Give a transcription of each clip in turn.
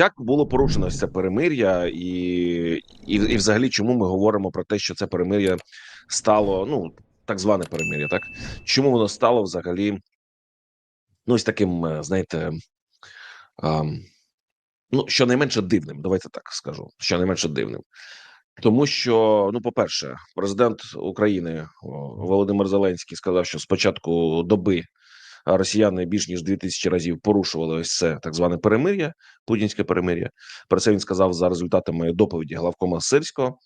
як було порушено це перемир'я, і, і, і взагалі, чому ми говоримо про те, що це перемир'я стало, ну так зване перемир'я, так чому воно стало взагалі, ну ось таким, е, знаєте, ам, ну щонайменше дивним. Давайте так скажу, щонайменше дивним. Тому що, ну, по-перше, президент України Володимир Зеленський сказав, що з початку доби а, росіяни більш ніж 2000 разів порушували ось це так зване перемир'я, путінське перемир'я. Про це він сказав за результатами доповіді главкома Сирського.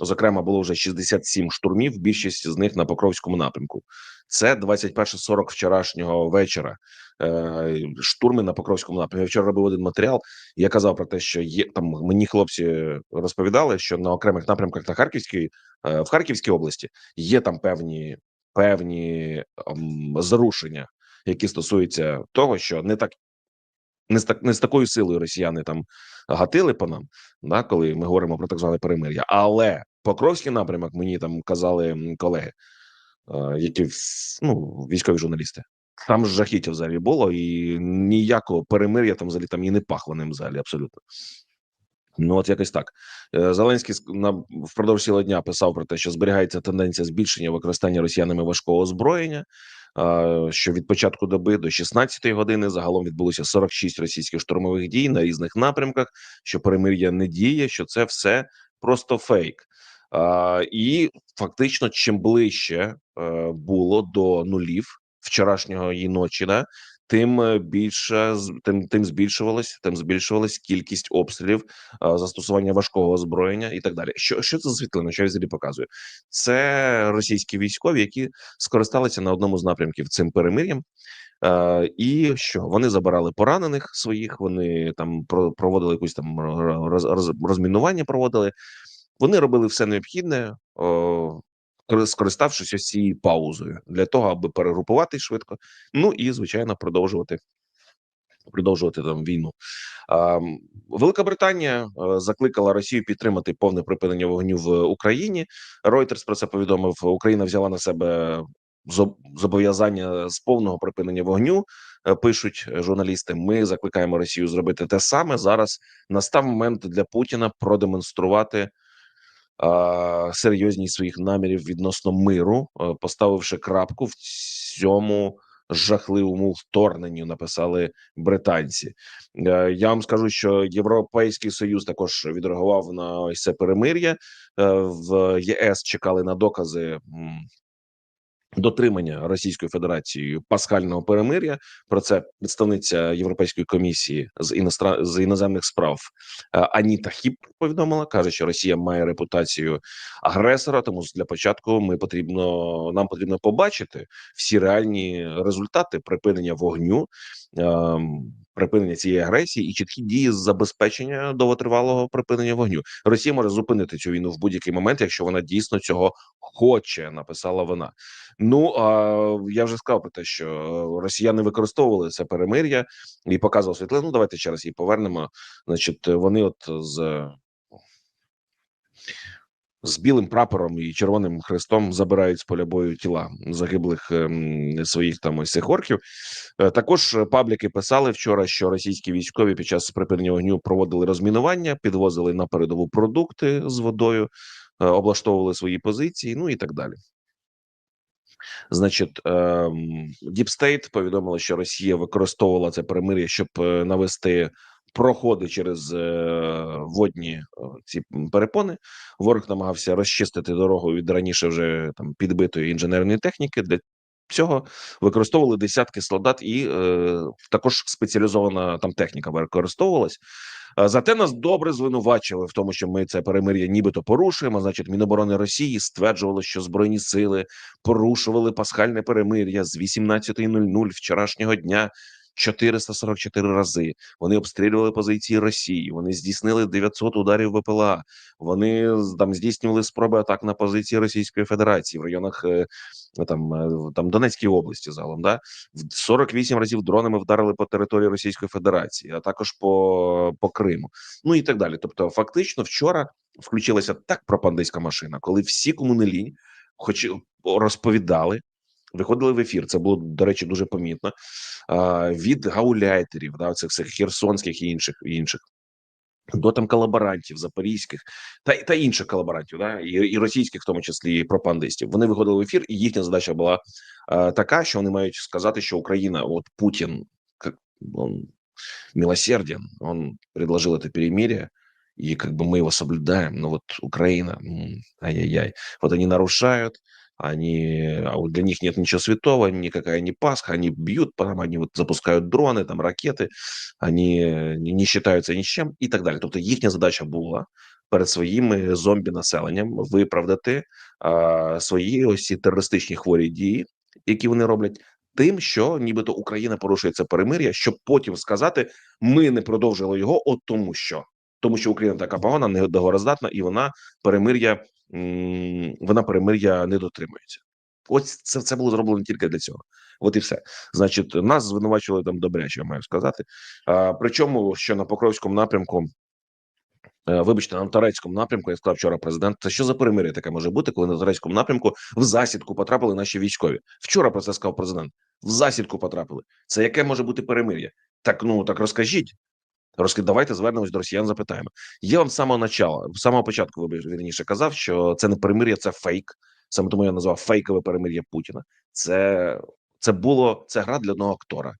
Зокрема, було вже 67 штурмів. Більшість з них на Покровському напрямку. Це 21.40 вчорашнього вечора. Е, штурми на Покровському напрямку. Я вчора робив один матеріал. Я казав про те, що є там. Мені хлопці розповідали, що на окремих напрямках на Харківській е, в Харківській області є там певні певні ем, зарушення, які стосуються того, що не так не з так не з такою силою росіяни там гатили по нам, да, коли ми говоримо про так зване перемир'я. Але Покровський напрямок мені там казали колеги, е, які ну, військові журналісти. Там жахіття взагалі було, і ніякого перемир'я там взагалі там і не пахло ним взагалі абсолютно. Ну, от якось так. Е, Зеленський на впродовж цілого дня писав про те, що зберігається тенденція збільшення використання росіянами важкого озброєння. Що від початку доби до 16-ї години загалом відбулося 46 російських штурмових дій на різних напрямках. Що перемир'я не діє, що це все просто фейк. І фактично, чим ближче е, було до нулів вчорашнього її ночі, да, тим е, більше тим, тим збільшувалось, тим збільшувалась кількість обстрілів, застосування важкого озброєння і так далі. Що що це за світлина? Що я взагалі показую? Це російські військові, які скористалися на одному з напрямків цим перемир'ям. Е, і що вони забирали поранених своїх, вони там про- проводили якусь там роз, роз, розмінування. Проводили. Вони робили все необхідне, кори- скориставшись цією паузою для того, аби перегрупувати швидко. Ну і звичайно продовжувати продовжувати там війну. А, Велика Британія е, закликала Росію підтримати повне припинення вогню в Україні. Reuters про це повідомив. Україна взяла на себе зоб- зобов'язання з повного припинення вогню. е, Пишуть журналісти. Ми закликаємо Росію зробити те саме. Зараз настав момент для Путіна продемонструвати серйозність своїх намірів відносно миру, е, поставивши крапку в цьому жахливому вторгненню. Написали британці. Е, Я вам скажу, що Європейський союз також відреагував на ось це перемир'я. Е, В ЄС чекали на докази. Дотримання Російською Федерацією пасхального перемир'я про це представниця Європейської комісії з іностра... з іноземних справ е, Аніта Хіп повідомила. каже, що Росія має репутацію агресора. Тому для початку ми потрібно нам потрібно побачити всі реальні результати припинення вогню, припинення цієї агресії і чіткі дії з забезпечення довготривалого припинення вогню. Росія може зупинити цю війну в будь-який момент, якщо вона дійсно цього хоче. Написала вона. Ну а я вже сказав про те, що росіяни використовували це перемир'я і показував світлину. Ну, давайте ще раз її повернемо. Значить, вони от з. З білим прапором і червоним хрестом забирають з поля бою тіла загиблих ем, своїх там ось цих орків. Е, Також пабліки писали вчора, що російські військові під час припинення вогню проводили розмінування, підвозили на передову продукти з водою, е, облаштовували свої позиції, ну і так далі. Значить, ем, Deep State повідомила, що Росія використовувала це перемир'я, щоб е, навести проходи через е, водні е, ці перепони. Ворог намагався розчистити дорогу від раніше вже там підбитої інженерної техніки. Для цього використовували десятки солдат, і е, також спеціалізована там техніка використовувалась. Е, Зате нас добре звинувачили в тому, що ми це перемир'я нібито порушуємо. Значить, Міноборони Росії стверджувало, що збройні сили порушували пасхальне перемир'я з 18.00 вчорашнього дня 444 рази. Вони обстрілювали позиції Росії. Вони здійснили 900 ударів БПЛА. Вони там здійснювали спроби атак на позиції Російської Федерації в районах е, там, е, там Донецької області. Загалом да В 48 разів дронами вдарили по території Російської Федерації, а також по, по Криму. Ну і так далі. Тобто, фактично, вчора включилася так пропагандистська машина, коли всі кому хоч розповідали, виходили в ефір. Це було до речі дуже помітно. А, від гауляйтерів, да, цих всіх херсонських і інших і інших. до там колаборантів запорізьких та та інших колаборантів, да і, і російських, в тому числі і пропагандистів. Вони виходили в ефір, і їхня задача була е, така, що вони мають сказати, що Україна, от Путін, як он милосерден, он предложил это перемирие, и как бы мы его соблюдаем, но вот Украина, ай-яй-яй, вот они нарушают, они, а вот для них нет ничего святого, никакая не Пасха, они бьют, потом они вот запускают дрони, там ракети, они не считаються ні з чим і так далі. Тобто їхня задача була перед своїм зомбі-населенням виправдати а, свої ось ці терористичні хворі дії, які вони роблять. Тим, що нібито Україна порушує це перемир'я, щоб потім сказати, ми не продовжили його, от тому що тому, що Україна така погана, недоговороздатна, і вона перемир'я вона перемир'я не дотримується. Ось це це було зроблено тільки для цього. От і все. Значить, нас звинувачували там добряче, я маю сказати. А, Причому, що на Покровському напрямку, е, вибачте, на Торецькому напрямку, я сказав вчора президент, це що за перемир'я таке може бути, коли на Торецькому напрямку в засідку потрапили наші військові? Вчора про це сказав президент. В засідку потрапили. Це яке може бути перемир'я? Так ну так розкажіть. Розкид, давайте звернемось до росіян. Запитаємо. Я вам з самого начала, з самого початку, вірніше казав, що це не перемир'я, це фейк. Саме тому я назвав фейкове перемир'я Путіна. Це це було це гра для одного актора.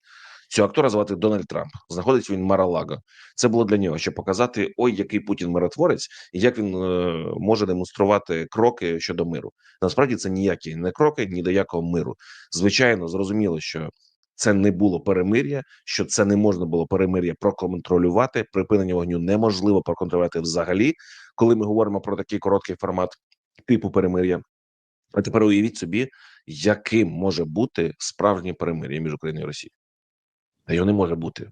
Цього актора звати Дональд Трамп. Знаходиться він Маралаго. Це було для нього, щоб показати, ой, який Путін миротворець, і як він е, може демонструвати кроки щодо миру. Насправді це ніякі не кроки, ні до якого миру. Звичайно, зрозуміло, що це не було перемир'я, що це не можна було перемир'я проконтролювати. Припинення вогню неможливо проконтролювати взагалі, коли ми говоримо про такий короткий формат типу перемир'я. А тепер уявіть собі, яким може бути справжнє перемир'я між Україною і Росією. А його не може бути.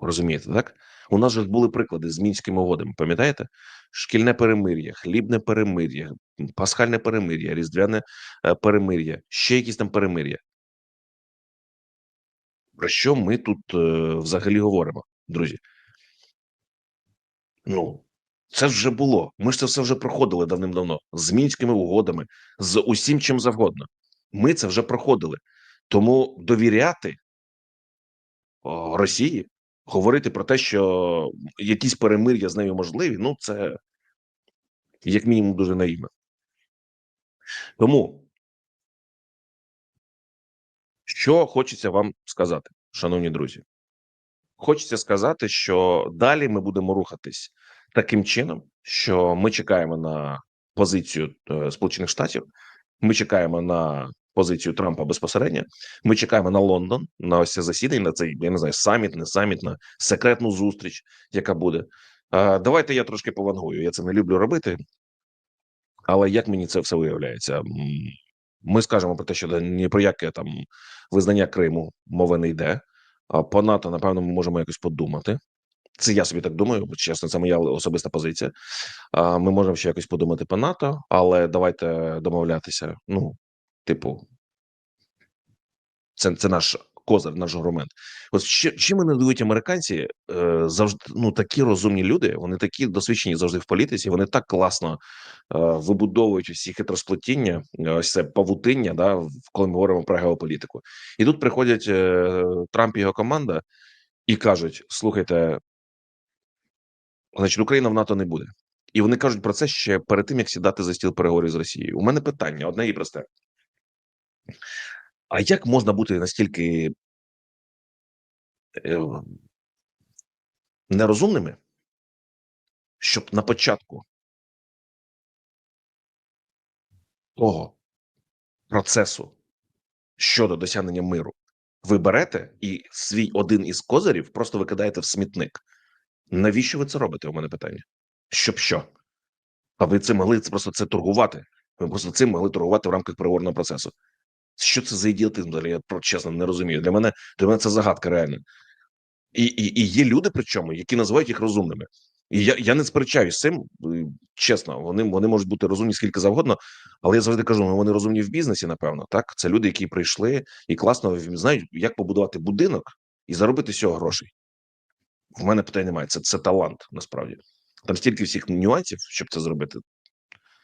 Розумієте, так? У нас же були приклади з мінськими угодами. Пам'ятаєте? Шкільне перемир'я, хлібне перемир'я, пасхальне перемир'я, різдвяне е, перемир'я, ще якісь там перемир'я. Про що ми тут е, взагалі говоримо, друзі? Ну, це вже було. Ми ж це все вже проходили давним-давно з мінськими угодами, з усім чим завгодно. Ми це вже проходили. Тому довіряти о, Росії, говорити про те, що якісь перемир'я з нею можливі, ну це як мінімум дуже наївно. Тому що хочеться вам сказати, шановні друзі? Хочеться сказати, що далі ми будемо рухатись таким чином, що ми чекаємо на позицію е, Сполучених Штатів, ми чекаємо на позицію Трампа безпосередньо. Ми чекаємо на Лондон на ось це засідання, на цей я не знаю, саміт, не саміт, на секретну зустріч, яка буде. Е, давайте я трошки повангую. Я це не люблю робити, але як мені це все виявляється? Ми скажемо про те, що ні про яке там визнання Криму мови не йде. А по НАТО, напевно, ми можемо якось подумати. Це я собі так думаю, чесно, це моя особиста позиція. А ми можемо ще якось подумати по НАТО, але давайте домовлятися. Ну, типу, це це наш козир, наш аргумент. Ось чим мене дивують американці е, завжди ну такі розумні люди. Вони такі досвідчені завжди в політиці. Вони так класно е, вибудовують усі хитросплетіння, ось це павутиння. Да, коли ми говоримо про геополітику, і тут приходять е, Трамп і його команда і кажуть: слухайте, значить, Україна в НАТО не буде. І вони кажуть про це ще перед тим, як сідати за стіл переговорів з Росією. У мене питання одне і просте. А як можна бути настільки е, нерозумними, щоб на початку того процесу щодо досягнення миру ви берете і свій один із козирів просто викидаєте в смітник? Навіщо ви це робите? У мене питання. Щоб що? А ви це могли просто це торгувати? Ви просто цим могли торгувати в рамках переговорного процесу. Що це за ідіотизм? Далі я чесно не розумію. Для мене для мене це загадка реальна. І і, і є люди, причому, які називають їх розумними. І я я не сперечаюсь з цим. Чесно, вони вони можуть бути розумні скільки завгодно, але я завжди кажу: ну вони розумні в бізнесі, напевно. Так, це люди, які прийшли і класно знають, як побудувати будинок і заробити з цього грошей. В мене питань немає. Це це талант насправді. Там стільки всіх нюансів, щоб це зробити.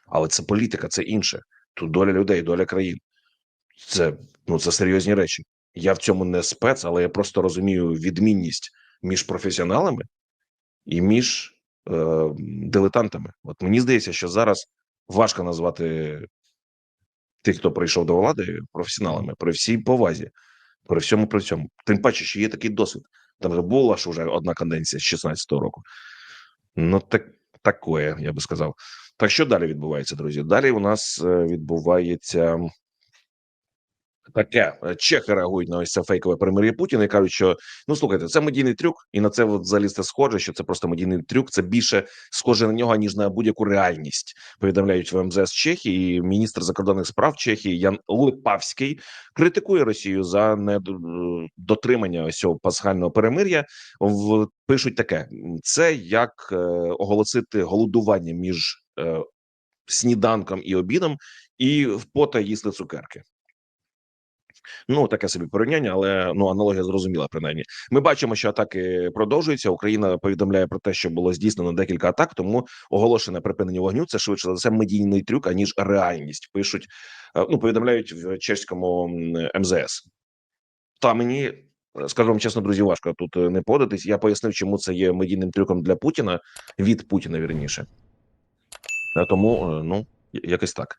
Але це політика, це інше. Тут доля людей, доля країн. Це ну це серйозні речі. Я в цьому не спец, але я просто розумію відмінність між професіоналами і між е, дилетантами. От мені здається, що зараз важко назвати тих, хто прийшов до влади, професіоналами при всій повазі, при всьому при всьому. Тим паче, що є такий досвід. Там же була ж вже одна каденція з 16-го року. Ну, так такое, я би сказав. Так що далі відбувається, друзі? Далі у нас е, відбувається таке. Е, Чехи реагують на ось це фейкове перемир'я Путіна і кажуть, що ну слухайте, це медійний трюк, і на це от це схоже, що це просто медійний трюк. Це більше схоже на нього ніж на будь-яку реальність. Повідомляють в МЗС Чехії. Міністр закордонних справ Чехії Ян Липавський критикує Росію за недотримання ось цього пасхального перемир'я. В пишуть таке: це як е, оголосити голодування між е, сніданком і обідом, і в пота їсти цукерки. Ну таке собі порівняння, але ну аналогія зрозуміла. Принаймні, ми бачимо, що атаки продовжуються. Україна повідомляє про те, що було здійснено декілька атак. Тому оголошене припинення вогню це швидше за все медійний трюк, аніж реальність. Пишуть е, ну повідомляють в чеському МЗС. Та мені скажу вам чесно, друзі, важко тут е, не податись. Я пояснив, чому це є медійним трюком для Путіна від Путіна, вірніше. Е, Тому ну якось так.